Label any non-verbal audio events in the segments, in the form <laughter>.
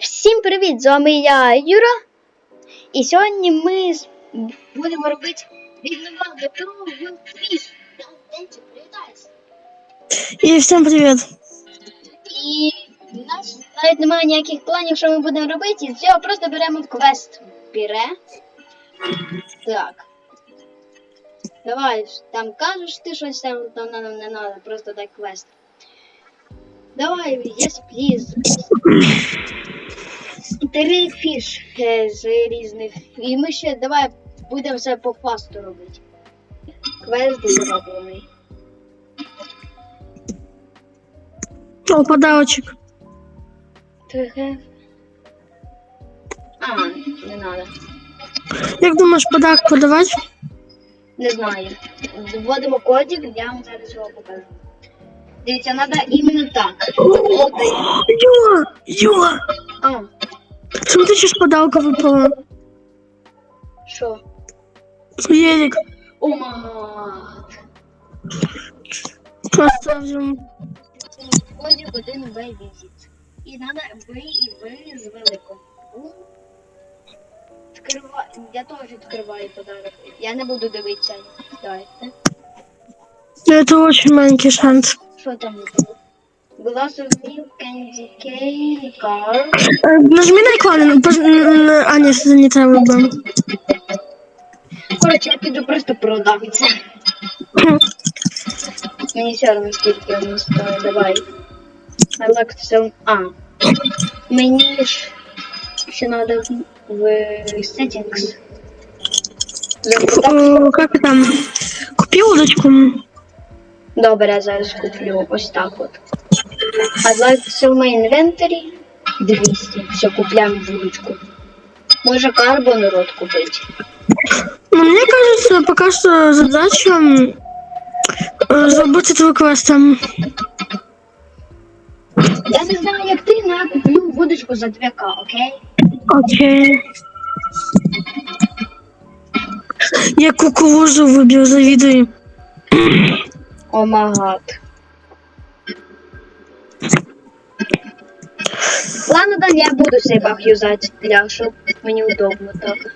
Всім привіт! З вами я Юра. І сьогодні ми з- будемо робити відновал ГПРУ в твіст. Денчик, привітайся. И всем привет. І в нас навіть немає ніяких планів, що ми будемо робити, і з цього просто беремо в квест. Бере. Так. Давай, там кажеш ти щось там, там нам не треба, просто дай квест. Давай, yes, please. Три фіш е, з різних. І ми ще давай будемо все по фасту робити. Квест зроблений. О, подарочек. Трохи. А, не надо. Як думаєш, подарок подавати? Не знаю. Вводимо кодик, я вам зараз його покажу. Дивіться, треба іменно так. Юла! Юла! А, Смотри, сейчас подарка выпала. що? Ерик. О, мат. Поставим. Кодик один В візит. І треба В і В з великим. У. Я теж відкриваю подарок. Я не буду дивитися. Давайте. Это очень маленький шанс. Що там було? Glass of milk, candy cane, car. Э, Нажми на экран. пож- н- н- А, нет, это не треба было. Коротше, я піду просто продам це. Мені все одно скільки воно стоїть. Давай. I like to... А. Мені ж ще треба в, в settings. Запитати. Э, Как там? Купи удочку. Добре, я зараз куплю ось так от. I'd like to sell my inventory. 200. Все, купляємо вудочку. Може карбон рот купити. Ну, мне кажется, пока что задача э, заработать твой квест там. Я не знаю, як ти, але я куплю вудочку за 2К, окей? Окей. Я кукурузу выбил, завидую. О магад. Ладно, да, я буду цей баг юзати, для, щоб мені удобно так.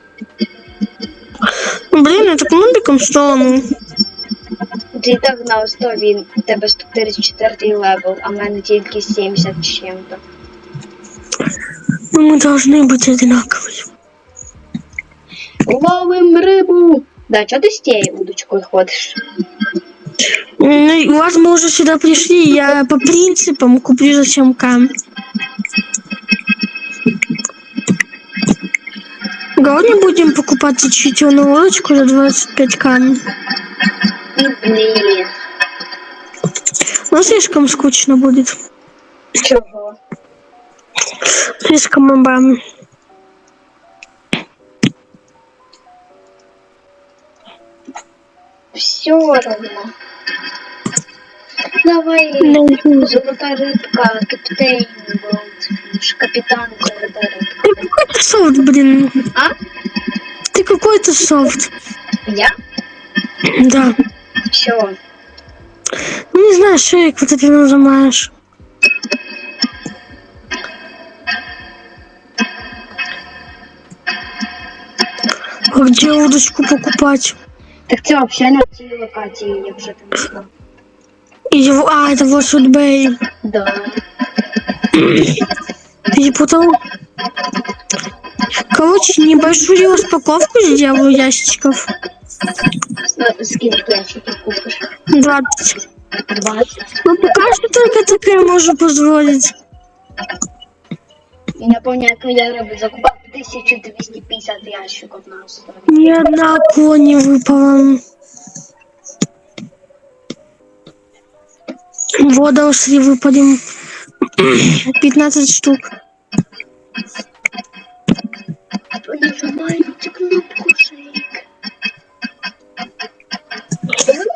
Блин, я так нубиком стала, ну. Ти так на 100 він, у тебе 134 левел, а в мене тільки 70 з чим-то. Ну, мы должны быть одинаковые. Ловим рибу! Да, чого ти з тією удочкою ходиш? Ну, и у вас мы уже сюда пришли, я по принципам куплю зачем кам. Сегодня будем покупать чуть-чуть удочку за 25 кам. Ну, блін. Но слишком скучно будет. Чого? Слишком мобам. Все равно. Давай, золота рибка, капітейн, Goldfish, капітан золота рибка. Ты какой-то софт, блин. А? Ты какой-то софт. Я? Да. Що? Ну, не знаю, шеек вот это нажимаешь. А где удочку покупать? Так це взагалі на цій локації, якщо ти не знав. И его... А, это вот Судбей. Да. <clears throat> Перепутал. Короче, небольшую распаковку сделаю ящичков. С- Скільки якщо ти купиш? 20. 20. Ну, пока что только такое могу позволить. Я пам'ятаю, як я робив, закупав 1250 ящиків на острові. Ни одна акула не выпала. Вода ушли выпадем. 15 штук.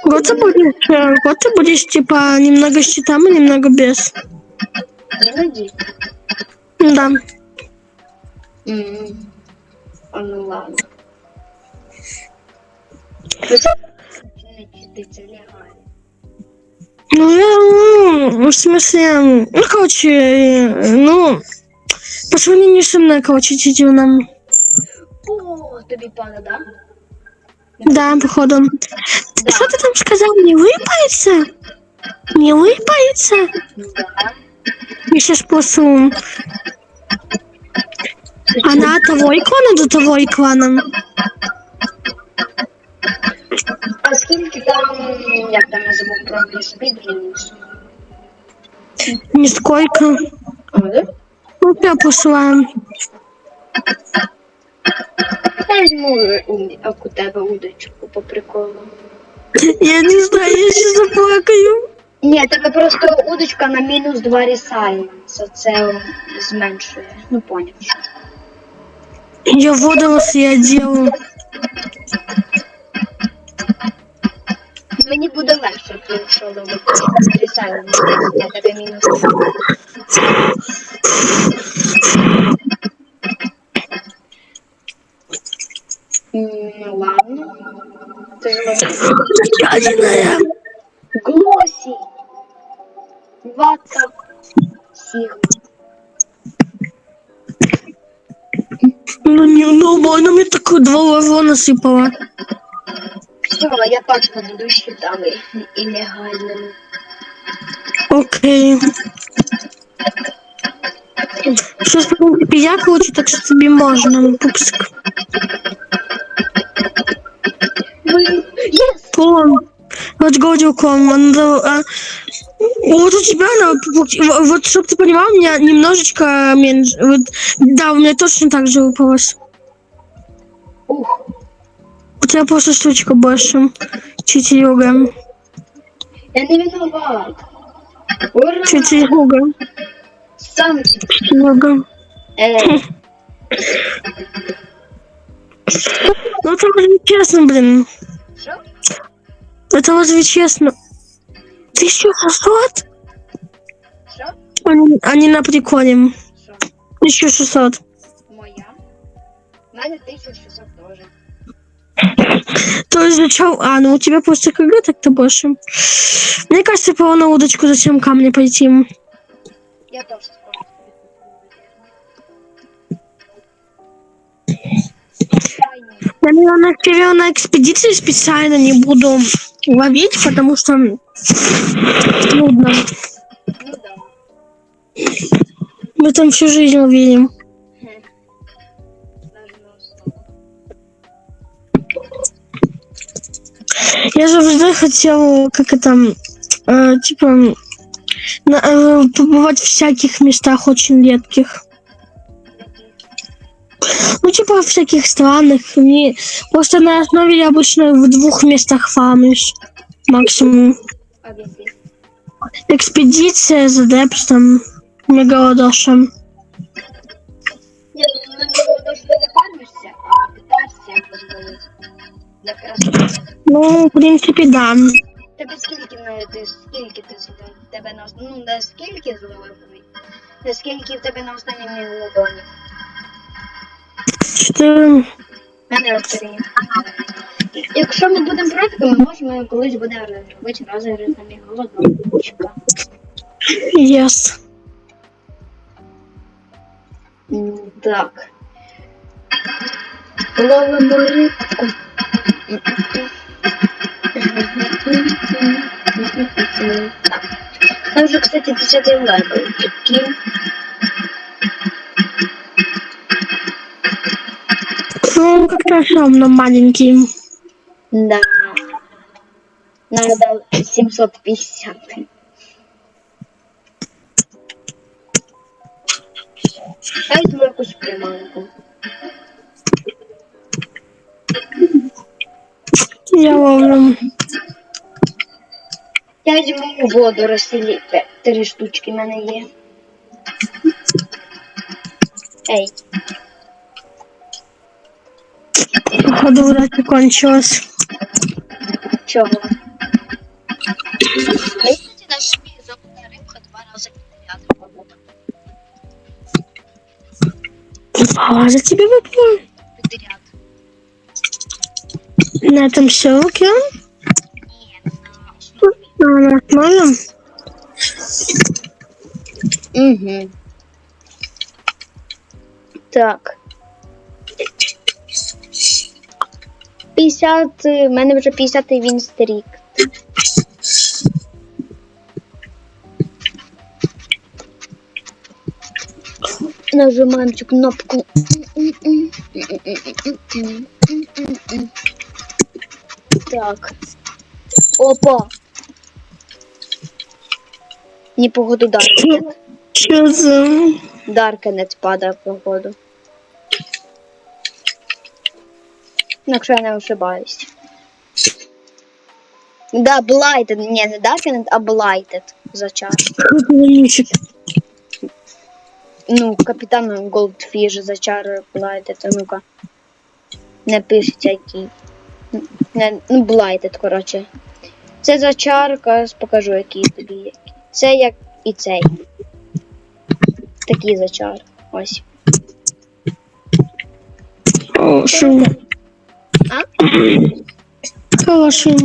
Вот ты будешь, э, вот ты будешь типа немного с щитами, немного без. Іноді. Да. А ну ладно. Ну, ну, в смысле, ну, короче, ну, по сравнению со мной, короче, чудивно. О, тобі пане, да? Да, походу. Да. Что ты там сказал? Не выпается? Не выпается? Да. Я сейчас спасу. Она того и клана до того и клана. Як там я забув про спідрінус? Нисколько. А, да? Ну, я посылаю. Я візьму у, як у тебе удочку по приколу. Я не знаю, я сейчас заплакаю. Ні, тебе просто удочка на мінус 2 ресайленса. Це зменшує. Ну поняв. Я водолаз я делаю. Мені буде легше, якщо робити ресайленс. Я тебе мінус 2. Ну ладно. Ти ж можеш. Ядерная. Глосі. Вата. Сігма. Ну, не, ну, она мне такую два лавона насыпала. Все, я точно буду щитами ілегальними. Окей. Сейчас, в принципе, я кручу, так что тебе можно, пупсик. Ви... Єс! Клон. Let's go, do клон. Он, да, а, Вот у тебя, на, пупсик, вот, чтобы ты понимал, у меня немножечко меньше. Вот, да, у меня точно так же выпалось. У тебя просто штучка больше. Читилюга. Я не виноват. Ура! Читилюга. Сам читилюга. Эй. Ну это уже честно, блин. Что? Это уже честно. Ты что, сосот? Они, они на приколе. 1600. Моя. Надя 1600 тоже. <laughs> То есть зачем? А, ну у тебя просто КГ так-то больше. Мне кажется, по на удочку зачем камни пойти. Я. Крайній. Я, наверное, на экспедиции специально не буду ловить, потому что нудно. Ну да. Мы там всю жизнь ловили. Я завжди хотел, как это, э, типа, на- э, побывать в всяких местах очень редких. Ну, типа, в всяких странах. Не... Просто на основе я обычно в двух местах фармлюсь. Максимум. А в який? Экспедиция за Депстом. Мегалодошем. Ні, ну на нього досі не фармишся, а питаєшся як розбавити. Для краси. Ну, в принципе, да. Тебе скільки на ти скільки ти? Тебе на ну не скільки зловив? Не скільки в тебе на останньому мілодоні? Четыре. Мене розчарів. Якщо ми будемо проти, то ми можемо колись будемо робити розіграш на мегалодончика. Yes. Так. Ловимо рибку. Там уже, кстати, 10 января был, прикинь. Ну, как-то огромно маленький. Да. Надо 750. Дай двойку с приманку. Я ловлю. Я візьму воду розсілі. Три штучки в мене є. Ей, Походу, вряд ли кончилось. чого? Кстати, навіть золота рибка два рази підряд. А, за тебя выпало. На этом все, окей? Нормально. Угу. Так. 50, в мене вже 50 він стрік. Нажимаємо цю кнопку. Так. Опа. Не погоду Даркнет. Що це? Даркнет падає погоду. Якщо я не ошибаюсь. Да, Blighted. Ні, не Darkened, а Blighted зачар. Нічик. Ну, капітан Goldfish зачар Blighted, а ну-ка. Не пишіть який. Не, ну, Blighted, коротше. Це зачар, зараз покажу, який тобі є. Це як і цей. Такий зачар. Ось. Хорошо. А? Хорошо.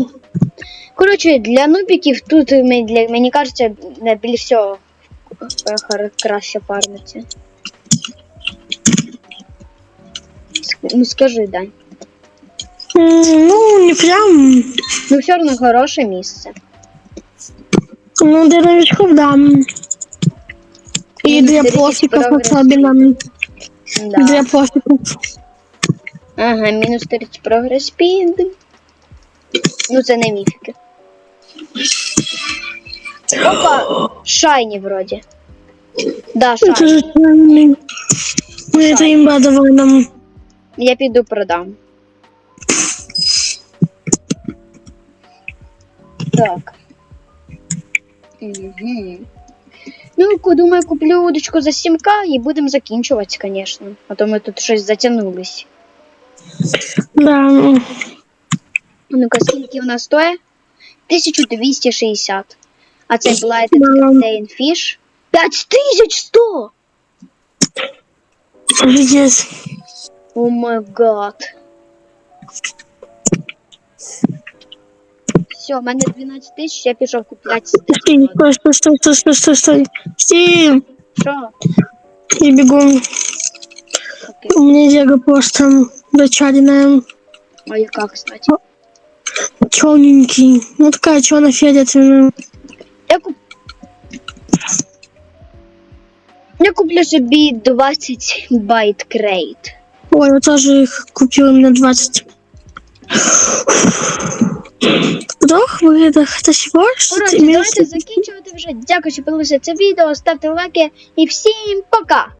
Коротше, для нубіків тут для, мені кажеться, більш всього е, краще фармиться. Ну скажи, Дань. М, Ну, не прям. Ну все одно хороше місце. Ну, для новичков, да. И Ну, для смотрите, профиков прогресс. особенно. Да. Для профиков. Ага, мінус 30 прогрес спід. Ну це не міфіки. Опа! Шайні вроді. Да, Это шайні. же странный. Ну, это имба давай нам. Я піду продам. Так. Угу. Ну, ку- думаю, куплю удочку за 7к і будемо закінчувати, звісно. А то ми тут щось затягнулись. Да. ну, Ну-ка, скільки у нас стоїть? 1260. А це Blighted Да. Captain Fish. 5100! Здесь. О май гад. Все, у мене 12 тисяч, я пішов купляти Стой, стой, стой, стой, стой, стой, стой. Стив, Що? я бегу. Окей. У меня Диего просто дочаденная. А яка, кстати? Черненький. Ну, такая черно-фиолетовая. Я куп... Я куплю собі 20 байт крейт. Ой, я тоже их купил именно 20. Вдох, видох, та Коротше, давайте закінчувати вже. Дякую, що подивилися це відео. Ставте лайки і всім пока!